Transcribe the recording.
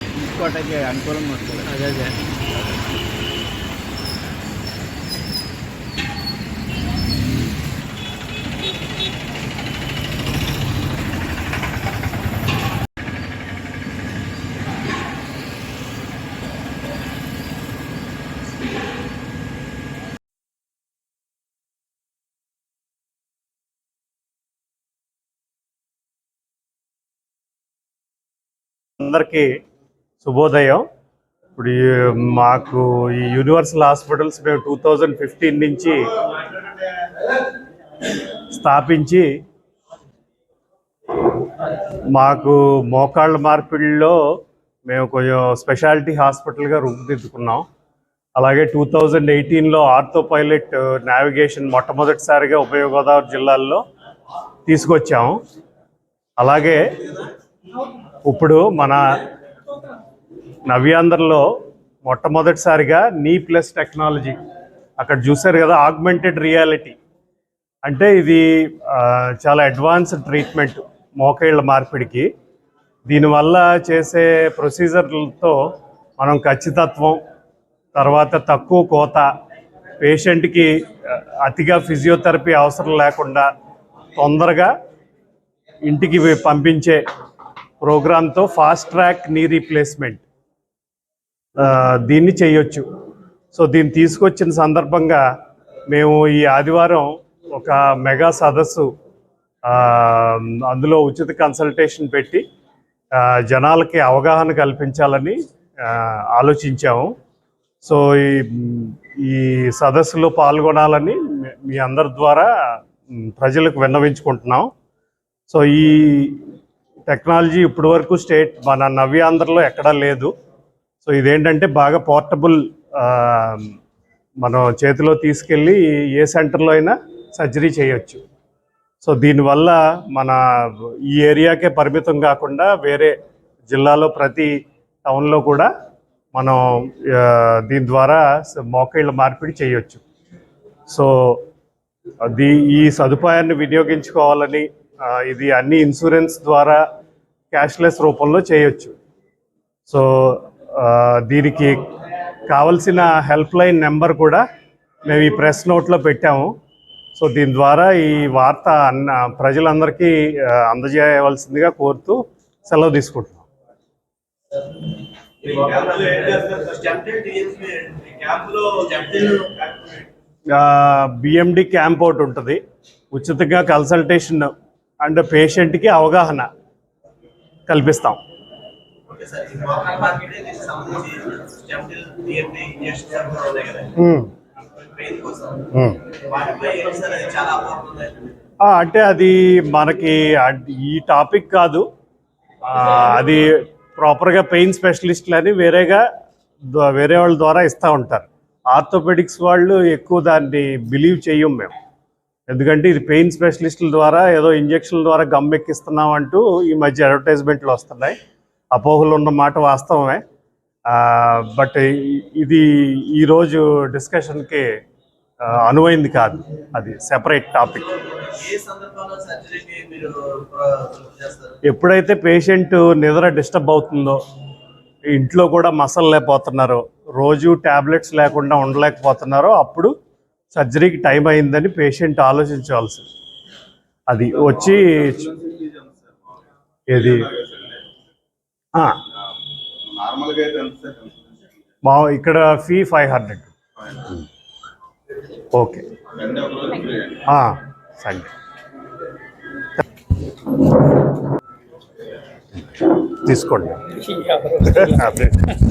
తీసుకోవటానికి అనుకూలంగా ఉంటుంది అదే అందరికీ శుభోదయం. ఇప్పుడు మాకు ఈ యూనివర్సల్ హాస్పిటల్స్ మేము టూ థౌజండ్ ఫిఫ్టీన్ నుంచి స్థాపించి మాకు మోకాళ్ళ మార్పిడిలో మేము కొంచెం స్పెషాలిటీ హాస్పిటల్గా రూపుదిద్దుకున్నాం. అలాగే టూ థౌజండ్ ఎయిటీన్లో ఆర్థో పైలట్ నావిగేషన్ మొట్టమొదటిసారిగా ఉభయ గోదావరి జిల్లాల్లో తీసుకొచ్చాము. అలాగే ఇప్పుడు మన నవ్యాంధ్రలో మొట్టమొదటిసారిగా నీ ప్లస్ టెక్నాలజీ. అక్కడ చూశారు కదా ఆగ్మెంటెడ్ రియాలిటీ అంటే ఇది చాలా అడ్వాన్స్డ్ ట్రీట్మెంట్ మోకాళ్ళ మార్పిడికి. దీనివల్ల చేసే ప్రొసీజర్లతో మనం ఖచ్చితత్వం తర్వాత తక్కువ కోత పేషెంట్కి అతిగా ఫిజియోథెరపీ అవసరం లేకుండా తొందరగా ఇంటికి పంపించే ప్రోగ్రామ్తో ఫాస్ట్ ట్రాక్ నీ రీప్లేస్మెంట్. దీన్ని చేయొచ్చు. సో దీన్ని తీసుకొచ్చిన సందర్భంగా మేము ఈ ఆదివారం ఒక మెగా సదస్సు అందులో ఉచిత కన్సల్టేషన్ పెట్టి జనాలకి అవగాహన కల్పించాలని ఆలోచించాము. సో ఈ ఈ సదస్సులో పాల్గొనాలని మీ- అందరి ద్వారా ప్రజలకు విన్నవించుకుంటున్నాం. సో ఈ టెక్నాలజీ ఇప్పటి వరకు స్టేట్ మన నవ్యాంధ్రలో ఎక్కడా లేదు. సో ఇదేంటంటే బాగా పోర్టబుల్ మనం చేతిలో తీసుకెళ్ళి ఏ సెంటర్లో అయినా సర్జరీ చేయొచ్చు. సో దీనివల్ల మన ఈ ఏరియాకే పరిమితం కాకుండా వేరే జిల్లాలో ప్రతి టౌన్లో కూడా మనం దీని ద్వారా మోకాళ్ళ మార్పిడి చేయొచ్చు. సో అది ఈ సదుపాయాన్ని వినియోగించుకోవాలని ఇది అన్ని ఇన్సూరెన్స్ ద్వారా క్యాష్లెస్ రూపంలో చేయొచ్చు. సో దీనికి కావలసిన హెల్ప్ లైన్ నెంబర్ కూడా మేము ఈ ప్రెస్ నోట్లో పెట్టాము. సో దీని ద్వారా ఈ వార్త అన్న ప్రజలందరికీ అందజేయవలసిందిగా కోరుతూ సెలవు తీసుకుంటున్నాం. బిఎండి క్యాంప్ ఒకటి ఉంటుంది. ఉచితంగా కన్సల్టేషన్ అండ్ పేషెంట్కి అవగాహన కల్పిస్తాం. అంటే అది మనకి ఈ టాపిక్ కాదు. అది ప్రాపర్గా పెయిన్ స్పెషలిస్ట్లు అని వేరేగా వేరే వాళ్ళ ద్వారా ఇస్తూ ఉంటారు. ఆర్థోపెడిక్స్ వాళ్ళు ఎక్కువ దాన్ని బిలీవ్ చెయ్యం మేము. ఎందుకంటే ఇది పెయిన్ స్పెషలిస్టుల ద్వారా ఏదో ఇంజక్షన్ల ద్వారా గమ్ ఎక్కిస్తున్నాం అంటూ ఈ మధ్య అడ్వర్టైజ్మెంట్లు వస్తున్నాయి. అపోహలు ఉన్న మాట వాస్తవమే. బట్ ఇది ఈరోజు డిస్కషన్కి అనువైంది కాదు. అది సెపరేట్ టాపిక్. ఎప్పుడైతే పేషెంట్ నిద్ర డిస్టర్బ్ అవుతుందో ఇంట్లో కూడా మసలు లేకపోతున్నారో రోజు ట్యాబ్లెట్స్ లేకుండా ఉండలేకపోతున్నారో అప్పుడు సర్జరీకి టైం అయిందని పేషెంట్ ఆలోచించవలసి అది వచ్చి ఏది? మా ఇక్కడ fee five hundred. Okay. Sunday. తీసుకోండి.